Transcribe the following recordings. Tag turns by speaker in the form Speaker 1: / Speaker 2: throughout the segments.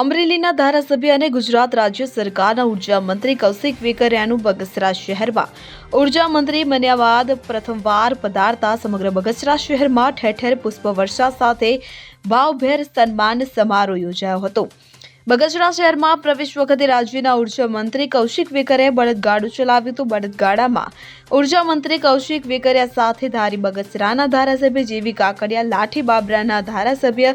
Speaker 1: અમરેલીના ધારાસભ્ય અને ગુજરાત રાજ્ય સરકારના ઊર્જા મંત્રી કૌશિક વેકરિયાનું બગસરા શહેરમાં. ઊર્જા મંત્રી બન્યા બાદ પ્રથમવાર પધારતા સમગ્ર બગસરા શહેરમાં ઠેર ઠેર પુષ્પવર્ષા સાથે ભાવભેર સન્માન સમારોહ યોજાયો હતો. બગસરા શહેરમાં પ્રવેશ વખતે રાજ્યના ઊર્જા મંત્રી કૌશિક વેકરે બળદગાડું ચલાવ્યું હતું. બળદગાડામાં ઊર્જા મંત્રી કૌશિક વેકરિયા સાથે ધારી બગસરાના ધારાસભ્ય જેવી કાકડિયા લાઠી બાબરાના ધારાસભ્ય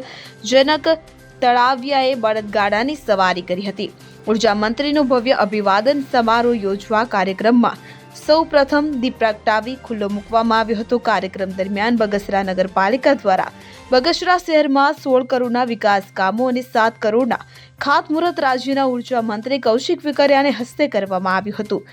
Speaker 1: જનક તળાવિયાએ બળદગાડાની સવારી કરી હતી. ઊર્જા મંત્રીનું ભવ્ય અભિવાદન સમારોહ યોજવા કાર્યક્રમમાં સૌ પ્રથમ દીપ પ્રગટાવી ખુલ્લો મૂકવામાં આવ્યો હતો. કાર્યક્રમ દરમિયાન બગસરા નગરપાલિકા દ્વારા બગસરા શહેરમાં સોળ કરોડના વિકાસ કામો અને સાત કરોડના ખાતમુહૂર્ત રાજ્યના ઊર્જા મંત્રી કૌશિક વિકરિયાને હસ્તે કરવામાં આવ્યું હતું.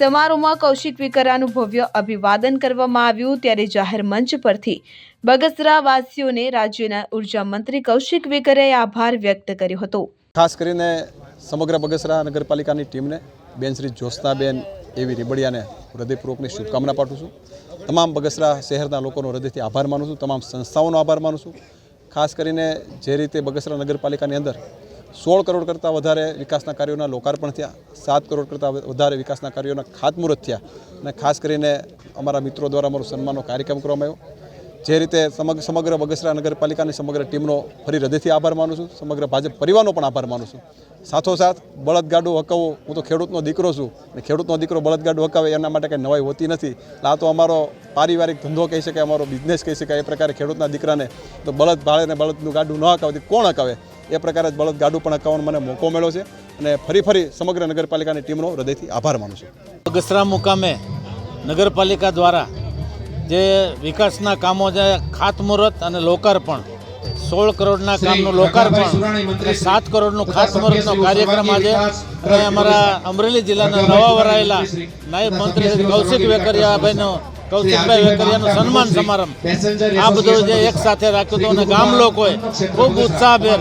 Speaker 1: સમારોહમાં કૌશિક વિકરાનું ભવ્ય અભિવાદન કરવામાં આવ્યું. ત્યારે જાહેર મંચ પરથી બગસરા વાસીઓને રાજ્યના ઊર્જા મંત્રી કૌશિક વેકરે આભાર વ્યક્ત કર્યો હતો.
Speaker 2: ખાસ કરીને સમગ્ર બગસરા નગરપાલિકાની ટીમને બેન શ્રી જ્યોત્સનાબેન એવી રીબડિયાને હૃદયપૂર્વકની શુભકામના પાઠવું છું. તમામ બગસરા શહેરના લોકોનો હૃદયથી આભાર માનું છું. તમામ સંસ્થાઓનો આભાર માનું છું. ખાસ કરીને જે રીતે બગસરા નગરપાલિકાની અંદર સોળ કરોડ કરતાં વધારે વિકાસના કાર્યોના લોકાર્પણ થયા, સાત કરોડ કરતાં વધારે વિકાસના કાર્યોના ખાતમુહૂર્ત થયા અને ખાસ કરીને અમારા મિત્રો દ્વારા અમારો સન્માનનો કાર્યક્રમ કરવામાં આવ્યો. જે રીતે સમગ્ર સમગ્ર બગસરા નગરપાલિકાની સમગ્ર ટીમનો ફરી હૃદયથી આભાર માનું છું. સમગ્ર ભાજપ પરિવારનો પણ આભાર માનું છું. સાથોસાથ બળદગાડું હકાવવું, હું તો ખેડૂતનો દીકરો છું અને ખેડૂતનો દીકરો બળદગાડું હકાવે એના માટે કંઈ નવાઈ હોતી નથી. આ તો અમારો પારિવારિક ધંધો કહી શકાય, અમારો બિઝનેસ કહી શકાય, એ પ્રકારે ખેડૂતના દીકરાને તો બળદ ભાળે ને બળદનું ગાડું ન હકાવતી કોણ હકાવે? એ પ્રકારે જ બળદ ગાડું પણ હકાવવાનો મને મોકો મળ્યો છે અને ફરી ફરી સમગ્ર નગરપાલિકાની ટીમનો હૃદયથી આભાર માનું છું.
Speaker 3: બગસરા મુકામે નગરપાલિકા દ્વારા જે વિકાસના કામો છે ખાતમુહૂર્ત અને લોકાર્પણ. સોળ કરોડના કામનું લોકાર્પણ સાત કરોડનું ખાતમુહૂર્તનો કાર્યક્રમ આજે અને અમારા અમરેલી જિલ્લાના નવા વરાયેલા નાયબ મંત્રી શ્રી કૌશિક વેકરિયાભાઈનો કૌશિકભાઈ વેકરિયાનું સન્માન સમારંભ. આ બધું જે એક સાથે રાખ્યું હતું અને ગામ લોકોએ ખૂબ ઉત્સાહભેર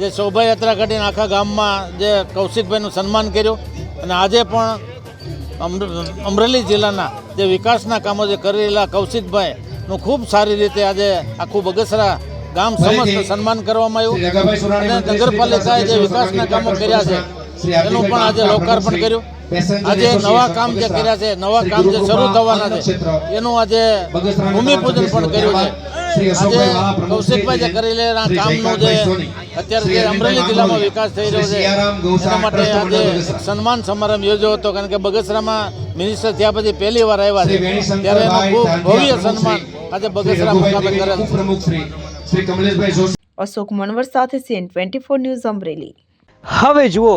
Speaker 3: જે શોભાયાત્રા કાઢીને આખા ગામમાં જે કૌશિકભાઈનું સન્માન કર્યું અને આજે પણ અમર- અમરેલી જિલ્લાના જે વિકાસના કામો જે કરી રહેલા કૌશિકભાઈનું ખૂબ સારી રીતે આજે આખું બગસરા ગામ સમસ્ત સન્માન કરવામાં આવ્યું. અને નગરપાલિકાએ જે વિકાસના કામો કર્યા છે એનું પણ આજે લોકાર્પણ કર્યું. આજે નવા કામ જે કર્યા છે નવા કામ જે શરૂ થવાના છે એનું આજે ભૂમિપૂજન પણ કર્યું છે. આજે કૌશિકભાઈ જે કરી રહેલા કામનું જે અત્યારે જે અમરેલી જિલ્લામાં વિકાસ થઈ રહ્યો છે એના માટે આજે સન્માન સમારંભ યોજ્યો હતો કારણ કે બગસરામાં મિનિસ્ટર થયા પછી પહેલી વાર આવ્યા છે. ત્યારે એનું ખૂબ ભવ્ય સન્માન આજે બગસરા મુકામે કરેલ છે.
Speaker 1: અશોક મનવર સાથે CN twenty four news Amreli.
Speaker 4: હવે જુઓ